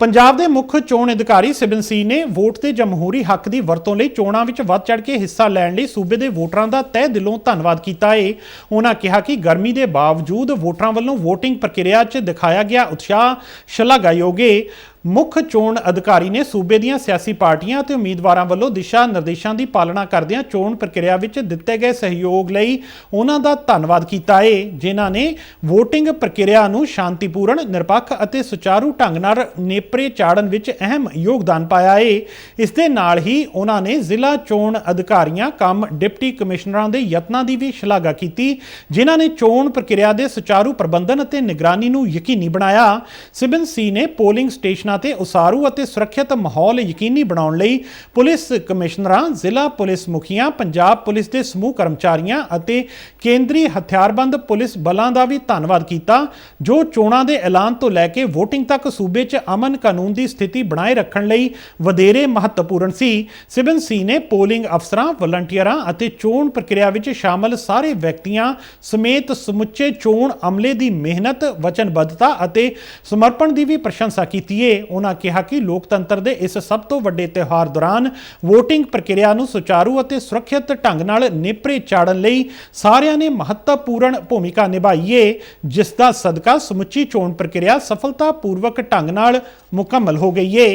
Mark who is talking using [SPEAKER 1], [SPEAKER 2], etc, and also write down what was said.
[SPEAKER 1] ਪੰਜਾਬ ਦੇ ਮੁੱਖ ਚੋਣ ਅਧਿਕਾਰੀ ਸਿਬਨ ਸੀ ਨੇ ਵੋਟ ਦੇ ਜਮਹੂਰੀ ਹੱਕ ਦੀ ਵਰਤੋਂ ਲਈ ਚੋਣਾਂ ਵਿੱਚ ਵੱਧ ਚੜ ਕੇ ਹਿੱਸਾ ਲੈਣ ਲਈ ਸੂਬੇ ਦੇ ਵੋਟਰਾਂ ਦਾ ਤਹਿ ਦਿਲੋਂ ਧੰਨਵਾਦ ਕੀਤਾ ਏ। ਉਹਨਾਂ ਕਿਹਾ ਕਿ ਗਰਮੀ ਦੇ ਬਾਵਜੂਦ ਵੋਟਰਾਂ ਵੱਲੋਂ VOTING ਪ੍ਰਕਿਰਿਆ 'ਚ ਦਿਖਾਇਆ ਗਿਆ ਉਤਸ਼ਾਹ ਸ਼ਲਾਘਾਯੋਗ ਹੈ ਮੁੱਖ ਚੋਣ ਅਧਿਕਾਰੀ ਨੇ ਸੂਬੇ ਦੀਆਂ ਸਿਆਸੀ ਪਾਰਟੀਆਂ ਅਤੇ ਉਮੀਦਵਾਰਾਂ ਵੱਲੋਂ ਦਿਸ਼ਾ ਨਿਰਦੇਸ਼ਾਂ ਦੀ ਪਾਲਣਾ ਕਰਦਿਆਂ ਚੋਣ ਪ੍ਰਕਿਰਿਆ ਵਿੱਚ ਦਿੱਤੇ ਗਏ ਸਹਿਯੋਗ ਲਈ ਉਹਨਾਂ ਦਾ ਧੰਨਵਾਦ ਕੀਤਾ ਏ, ਜਿਨ੍ਹਾਂ ਨੇ VOTING ਪ੍ਰਕਿਰਿਆ ਨੂੰ ਸ਼ਾਂਤੀਪੂਰਨ, ਨਿਰਪੱਖ ਅਤੇ ਸੁਚਾਰੂ ਢੰਗ ਨਾਲ ਨੇਪਰੇ ਚਾੜਨ ਵਿੱਚ ਅਹਿਮ ਯੋਗਦਾਨ ਪਾਇਆ ਏ। ਇਸ ਦੇ ਨਾਲ ਹੀ ਉਹਨਾਂ ਨੇ ਜ਼ਿਲ੍ਹਾ ਚੋਣ ਅਧਿਕਾਰੀਆਂ, ਕੰਮ ਡਿਪਟੀ ਕਮਿਸ਼ਨਰਾਂ ਦੇ ਯਤਨਾਂ ਦੀ ਵੀ ਸ਼ਲਾਘਾ ਕੀਤੀ, ਜਿਨ੍ਹਾਂ ਨੇ ਚੋਣ ਪ੍ਰਕਿਰਿਆ ਦੇ ਸੁਚਾਰੂ ਪ੍ਰਬੰਧਨ ਅਤੇ ਨਿਗਰਾਨੀ ਨੂੰ ਯਕੀਨੀ ਬਣਾਇਆ। ਸਿਬਨ ਸੀ ਨੇ ਪੋਲਿੰਗ ਸਟੇਸ਼ਨਾਂ ਤੇ ਉਸਾਰੂ ਅਤੇ ਸੁਰੱਖਿਅਤ ਮਾਹੌਲ ਯਕੀਨੀ ਬਣਾਉਣ ਲਈ ਪੁਲਿਸ ਕਮਿਸ਼ਨਰਾਂ, ਜ਼ਿਲ੍ਹਾ ਪੁਲਿਸ ਮੁਖੀਆਂ, ਪੰਜਾਬ ਪੁਲਿਸ ਦੇ ਸਮੂਹ ਕਰਮਚਾਰੀਆਂ ਅਤੇ ਕੇਂਦਰੀ ਹਥਿਆਰਬੰਦ ਪੁਲਿਸ ਬਲਾਂ ਦਾ ਵੀ ਧੰਨਵਾਦ ਕੀਤਾ, ਜੋ ਚੋਣਾਂ ਦੇ ਐਲਾਨ ਤੋਂ ਲੈ ਕੇ VOTING ਤੱਕ ਸੂਬੇ 'ਚ ਅਮਨ ਕਾਨੂੰਨ ਦੀ ਸਥਿਤੀ ਬਣਾਏ ਰੱਖਣ ਲਈ ਵਧੇਰੇ ਮਹੱਤਵਪੂਰਨ ਸੀ। ਸਿਬਨ ਸੀ ਨੇ ਪੋਲਿੰਗ ਅਫਸਰਾਂ, ਵਲੰਟੀਅਰਾਂ ਅਤੇ ਚੋਣ ਪ੍ਰਕਿਰਿਆ ਵਿੱਚ ਸ਼ਾਮਲ ਸਾਰੇ ਵਿਅਕਤੀਆਂ ਸਮੇਤ ਸਮੁੱਚੇ ਚੋਣ ਅਮਲੇ ਦੀ ਮਿਹਨਤ, ਵਚਨਬੱਧਤਾ ਅਤੇ ਸਮਰਪਣ ਦੀ ਵੀ ਪ੍ਰਸ਼ੰਸਾ ਕੀਤੀ ਏ। ਉਹਨਾਂ ਕਿਹਾ ਕਿ ਲੋਕਤੰਤਰ ਦੇ ਇਸ ਸਭ ਤੋਂ ਵੱਡੇ ਤਿਉਹਾਰ ਦੌਰਾਨ VOTING ਪ੍ਰਕਿਰਿਆ ਨੂੰ ਸੁਚਾਰੂ ਅਤੇ ਸੁਰੱਖਿਅਤ ਢੰਗ ਨਾਲ ਨੇਪਰੇ ਚਾੜਨ ਲਈ ਸਾਰਿਆਂ ਨੇ ਮਹੱਤਵਪੂਰਨ ਭੂਮਿਕਾ ਨਿਭਾਈ ਹੈ ਜਿਸ ਦਾ ਸਦਕਾ ਸਮੁੱਚੀ ਚੋਣ ਪ੍ਰਕਿਰਿਆ ਸਫਲਤਾਪੂਰਵਕ ਢੰਗ ਨਾਲ ਮੁਕੰਮਲ ਹੋ ਗਈ ਹੈ